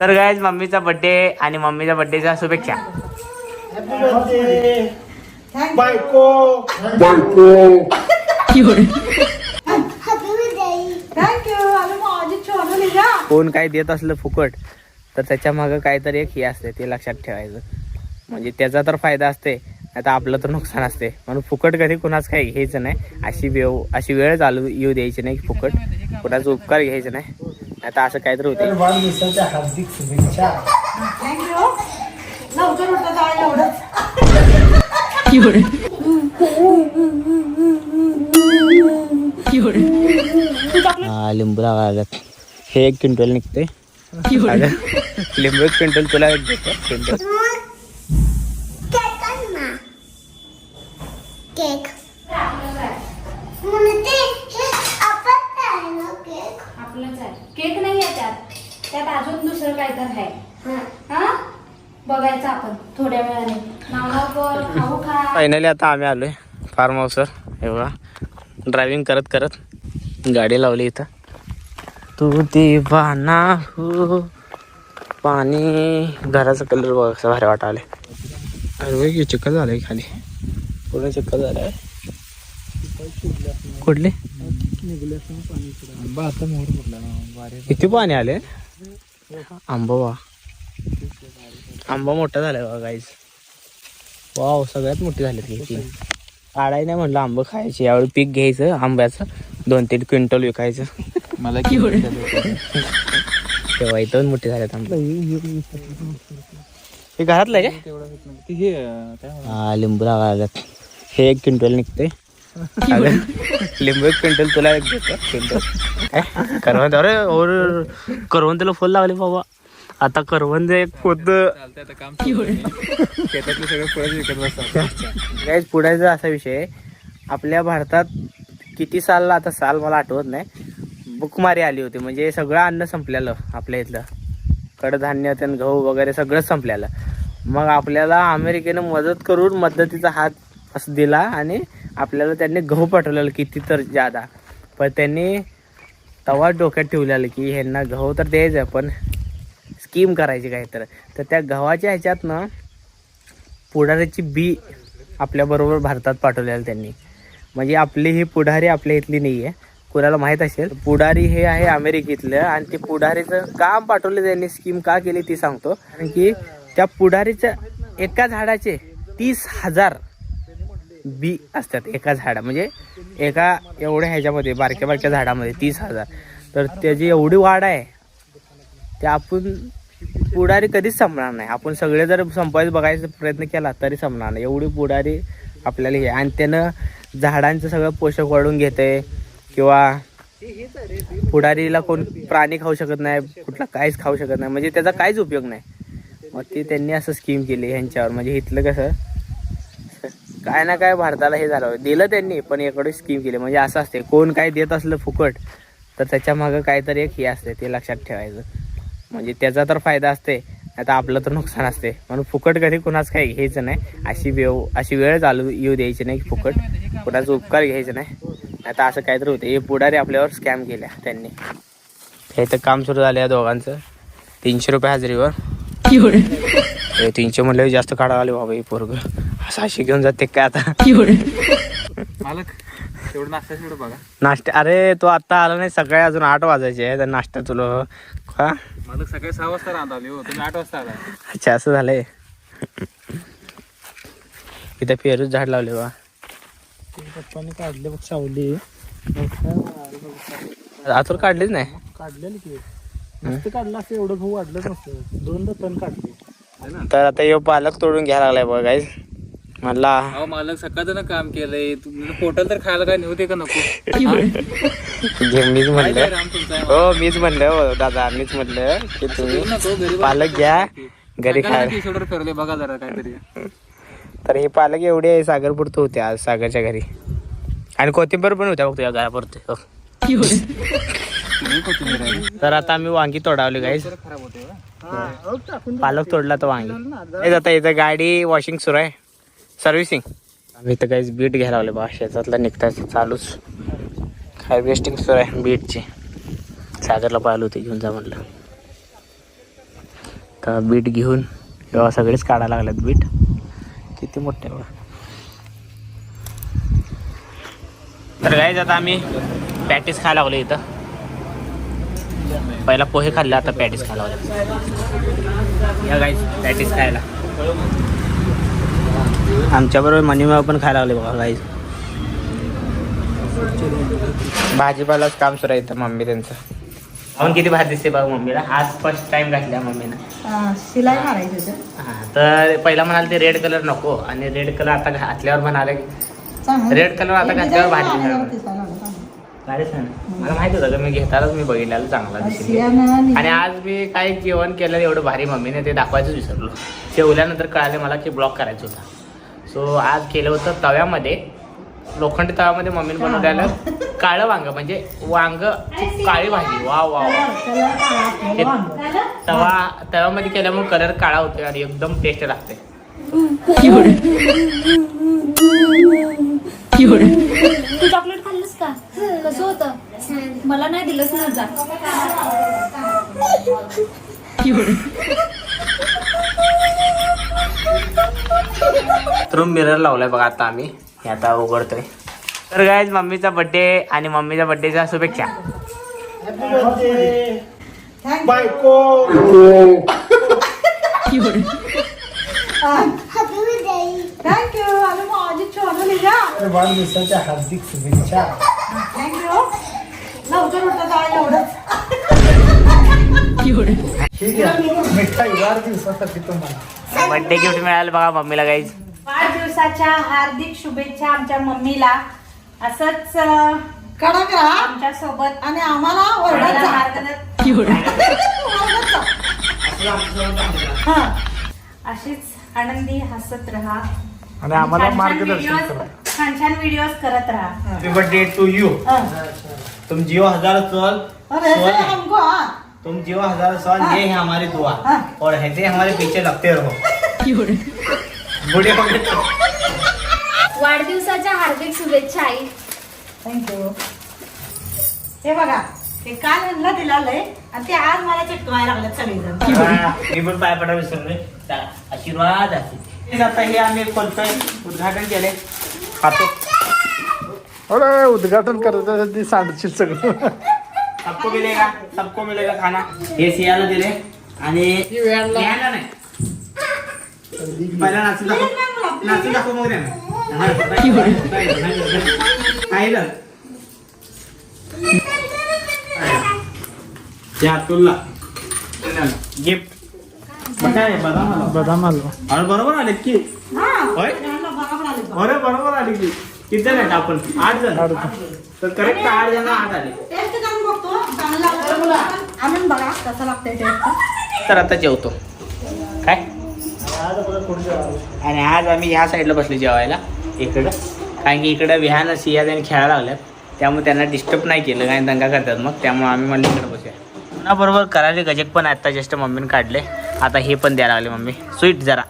तर गायज मम्मीचा बर्थडे आणि मम्मीच्या बर्थडेच्या शुभेच्छा. कोण काय देत असलं फुकट तर त्याच्या मागं काहीतरी एक हे असते ते लक्षात ठेवायचं. म्हणजे त्याचा तर फायदा असते आता आपलं तर नुकसान असते. म्हणून फुकट कधी कुणाच काही घ्यायचं नाही. अशी वेळ अशी वेळ चालू येऊ द्यायची नाही फुकट. कुणाचा उपकार घ्यायचा नाही. आता असं काहीतरी होते हार्दिक शुभेच्छा. हा लिंबू लागायला हे एक क्विंटल निघते लिंबू एक क्विंटल तुला एक देतो. क्विंटल. केक म्हणते हे आपण आहे ना केक आपलंच आहे केक नाही आहे त्यात त्यात अजून दुसरं काय तर आहे हा बघायचं आपण थोड्या वेळाने नाव कर खाऊ खा फायनली आता आम्ही आलोय. फार्म हाऊसवर बघा. ड्रायव्हिंग करत करत गाडी लावली इथं. तू दिवाना हो. पाणी. घराचा कलर बघ कसं भारी वाटाले अरे हे चिखल झालंय खाली. पूर्ण चिखल झालंय. कुठले? किती पाणी आले आंबा वा आंबा मोठा झालाय बघा गाईज वाव सगळ्यात मोठी झाली ती काढाय नाही म्हटलं आंबं खायचे. यावेळी पीक घ्यायचं आंब्याचं. दोन तीन क्विंटल विकायचं. मला तेव्हा इथं मोठे झालेत आंबे. हे घरातलं आहे का हा लिंबू लागायला हे एक क्विंटल निघते लिंबू एक क्विंटल तुला एक देतो. क्विंटल. काय? करवंद अरे और करवंदला फुल लागले बाबा. आता करवंद एक पोत. गाईज पुढायचा असा विषय आहे. आपल्या भारतात किती सालला आता साल मला आठवत नाही. बुकमारी आली होती. म्हणजे सगळं अन्न संपलेलं आपल्या इथलं. कडधान्य त्यान गहू वगैरे सगळंच संपलेलं. मग आपल्याला अमेरिकेनं मदत करून मदतीचा हात असं दिला आणि आपल्याला त्यांनी गहू पाठवलेलं किती तर जादा पण त्यांनी तवा डोक्यात ठेवलेलं की ह्यांना गहू तर द्यायचं पण स्कीम करायची काय तर. तर त्या गव्हाच्या ह्याच्यातनं पुढाऱ्याची बी आपल्याबरोबर भारतात पाठवलेलं त्यांनी. म्हणजे आपली ही पुढारी आपल्या इथली नाही आहे कुणाला माहीत असेल पुढारी हे आहे अमेरिकेतलं आणि ते पुढारीचं काम पाठवलं त्यांनी स्कीम का केली ती सांगतो. कारण की त्या पुढारीचं एका झाडाचे तीस हजार बी असतात एका झाडा. म्हणजे एका एवढ्या ह्याच्यामध्ये बारक्या बारक्या झाडामध्ये तीस हजार. तर त्याची एवढी वाढ आहे ते आपण पुढारी कधीच संपणार नाही. आपण सगळे जर संपायचं बघायचा प्रयत्न केला तरी संपणार नाही. एवढी पुढारी आपल्याला हे आणि त्यानं झाडांचं सगळं पोषक वाढून घेते किंवा पुढारीला कोण प्राणी खाऊ शकत नाही कुठला काहीच खाऊ शकत नाही. म्हणजे त्याचा काहीच उपयोग नाही. मग ती त्यांनी असं स्कीम केली ह्यांच्यावर. म्हणजे इथलं कसं काय ना काय भारताला हे झालं. दिलं त्यांनी पण एकडे स्कीम केली. म्हणजे असं असते कोण काय देत असलं फुकट तर त्याच्या मागं काहीतरी एक हे असते ते लक्षात ठेवायचं. म्हणजे त्याचा तर फायदा असते. आता आपलं तर नुकसान असते. म्हणून फुकट कधी कुणाच काही घ्यायचं नाही. अशी वेळ अशी वेळ चालू येऊ द्यायची नाही फुकट. कुणाचा उपकार घ्यायचा नाही. आता असं काहीतरी होतं. हे पुढारी आपल्यावर स्कॅम केल्या त्यांनी. इथं काम सुरू झालं या दोघांचं. तीनशे रुपये हजेरीवर. हे तीनशे म्हणलं जास्त काढा आले बाबा हे पोरग. असं अशी घेऊन जाते काय आता? मालक. तेवढं नाश्ता तेवढं बघा. नाश्ता अरे तो आता आला नाही सकाळी अजून आठ वाजायचे आहे तर नाश्ता तुला का मालक सकाळी सहा वाजता राहता आली हो. तुम्ही आठ वाजता आला. अच्छा असं झालंय. इथं पेरूच झाड लावले बा पप्पाने काढले बघ सावली. आतूर काढलीच नाही? काढलेली की. नुसतं काढलं असं एवढं गहू वाढलंच नसतं. दोनदा तण काढले. तर आता यो पालक तोडून घ्यायला लागलाय बघा गाईज म्हणला अहो मालक सकाळचं काम केलंय. तुम्ही पोटल तर खायला काय नव्हते का नको? घे मीच म्हणलं. राम तुमचा. हो मीच म्हणलं हो दादा मीच म्हणलं की तुम्ही नको पालक घ्या घरी खायला फिरले बघा जरा काहीतरी. तर हे पालक एवढे सागरपुरतं होते आज सागरच्या घरी. आणि कोथिंबीर पण होत्या बघ तुझ्या घरापुरते हो. तुम्ही कोथिंबीर आहे. तर आता आम्ही वांगी तोडावली गाईज खराब होते. पालक तोडला तर वांगी. हे आता इथं गाडी वॉशिंग सुरू आहे. सर्व्हिसिंग. आम्ही इथं काहीच बीट घ्यायला लागले बा. शेतातलं निघतायचं चालूच. काय वेस्टिंग सुरू आहे बीटची सागरला पाहिलं होते घेऊन जा म्हणलं. तर बीट घेऊन किंवा सगळेच काढायला लागलेत बीट किती मोठे एवढं तर गाईज आता आम्ही पॅटीस खायला लागलो इथं. पहिला पोहे खाल्ले आता पॅटीस खायला लागले. या गाईज पॅटीस खायला. आमच्याबरोबर मनीमाव पण खायला लागले बघा गाईज भाजीपालाच काम सुरू आहे इथं मम्मी त्यांचं. म्हणून किती भात दिसते बघा मम्मीला. आज फर्स्ट टाइम घातल्या मम्मीनं. शिलाई मारायची होतं. हा, तर पहिला म्हणाल ते रेड कलर नको. आणि रेड कलर आता घातल्यावर म्हणाले चांगलं. रेड कलर आता हे घातल्यावर. दिसायला लागलं चांगलं. ना मला माहीत होतं का मी घेतानाच मी बघितलेलं चांगला दिसेल आणि आज मी काय जेवण केलं एवढं भारी मम्मीने ते दाखवायचं विसरलो. जेवल्यानंतर कळाले मला की ब्लॉक करायचं होता. सो आज केलं होतं तव्यामध्ये. लोखंडी तव्यामध्ये मम्मीने बनवलेलं काळं वांग. म्हणजे वांग काळी भाजी. वा वा. तवा तव्यामध्ये केल्यामुळे कलर काळा होतो आणि एकदम टेस्ट लागते तू चॉकलेट खाल्लंस का? कसं होतं? मला नाही दिलंच ना जा. तर मिरर लावलाय बघा आता आम्ही. हे आता उघडतोय. तर गायज मम्मीचा बर्थडे आणि मम्मीच्या बर्थडेच्या शुभेच्छा. बायको. Happy बर्थडे गिफ्ट मिळालं बघा मम्मीला गाईज वाढदिवसाच्या हार्दिक शुभेच्छा आमच्या मम्मीला. असंच कडक राहा आमच्यासोबत आणि आम्हाला ओरडत जा. हा. अशीच आनंदी हसत राहा. आणि आम्हाला छान छान मार्गदर्शन videos- करा. छान छान व्हिडिओ करत राहा. हॅपी बर्थडे टू यू हा. तुम जियो हजार और ऐसे ही हमको हाँ. तुम जियो हजार साल ये है हमारी दुआ। हाँ. और ऐसे हमारे पीछे लगते रहो। बुढ़े हो तो। वाढदिवसाच्या हार्दिक शुभेच्छा आई. थँक्यू हे बघा हे काल यांना दिलेलंय आणि ते आज मला चिटकवायला लागलेत सगळेजण. हा, मी पण पाय पडा विसरलोय. त्या आशीर्वाद आहे आता हे आम्ही खोलतोय उद्घाटन केले खातो. अरे उद्घाटन करत सांडशील सगळं. सबको मिलेगा सबको मिलेगा खाना। हे। सियाला दिले आणि याला नाही पहिला नाचून दाखव। नाचून दाखव मग खायला या तुला गिफ्ट। बदाम आला बदाम हलवा अरे बरोबर आले की? हा होय बरोबर आले बघ. अरे बरोबर आले की। किती जण आहेत आपण आठ जण. तर करेक्ट आठ जण आठ आले। आणून बघा कसं लागतंय टेस्ट तर आता जेवतो. काय? आणि आज आम्ही ह्या साईडला बसले जेवायला इकडं. कारण की इकडं विहान सियाज आणि खेळायला लागल्यात. त्यामुळे त्यांना डिस्टर्ब नाही केलं काही दंगा करतात मग. त्यामुळे आम्ही म्हणलं इकडे बसूया. पुन्हा बरोबर करायला गजक पण आता जस्ट मम्मीने काढले. आता हे पण द्यायला लागले मम्मी. स्वीट जरा.